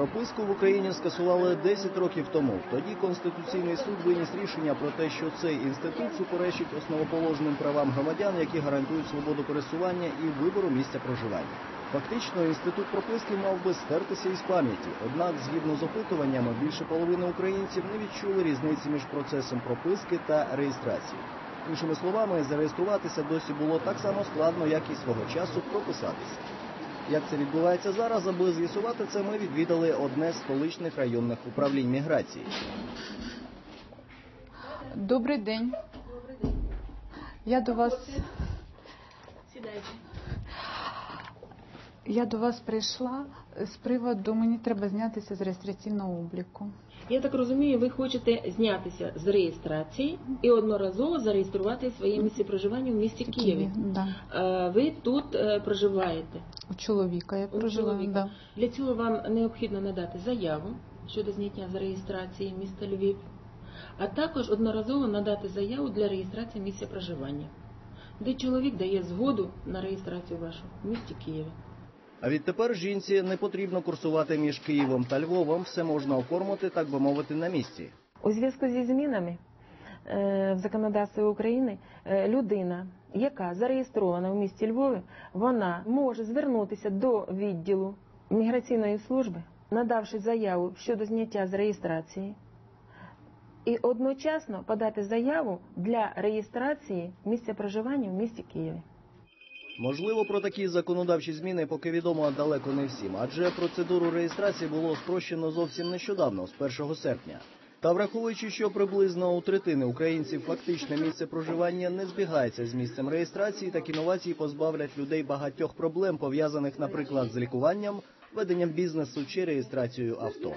Прописку в Україні скасували 10 років тому. Тоді Конституційний суд виніс рішення про те, що цей інститут суперечить основоположним правам громадян, які гарантують свободу пересування і вибору місця проживання. Фактично, інститут прописки мав би стертися із пам'яті. Однак, згідно з опитуваннями, більше половини українців не відчули різниці між процесом прописки та реєстрації. Іншими словами, зареєструватися досі було так само складно, як і свого часу прописатися. Як це відбувається зараз, аби з'ясувати це, ми відвідали одне з столичних районних управлінь міграції. Добрий день. Я до вас. Я до вас прийшла з приводу, мені треба знятися з реєстраційного обліку. Я так розумію, ви хочете знятися з реєстрації і одноразово зареєструвати своє місце проживання в місті Києві. Да. Е, Ви тут е, проживаєте. У чоловіка я проживаю. Да. Для цього вам необхідно надати заяву щодо зняття з реєстрації міста Львів, а також одноразово надати заяву для реєстрації місця проживання, де чоловік дає згоду на реєстрацію вашу в місті Києві. А відтепер жінці не потрібно курсувати між Києвом та Львовом. Все можна оформити, так би мовити, на місці. У зв'язку зі змінами е, в законодавстві України е, людина, яка зареєстрована в місті Львові, вона може звернутися до відділу міграційної служби, надавши заяву щодо зняття з реєстрації, і одночасно подати заяву для реєстрації місця проживання в місті Києві. Можливо, про такі законодавчі зміни поки відомо далеко не всім, адже процедуру реєстрації було спрощено зовсім нещодавно, з 1 серпня. Та враховуючи, що приблизно у третини українців фактичне місце проживання не збігається з місцем реєстрації, так інновації позбавлять людей багатьох проблем, пов'язаних, наприклад, з лікуванням, веденням бізнесу чи реєстрацією авто.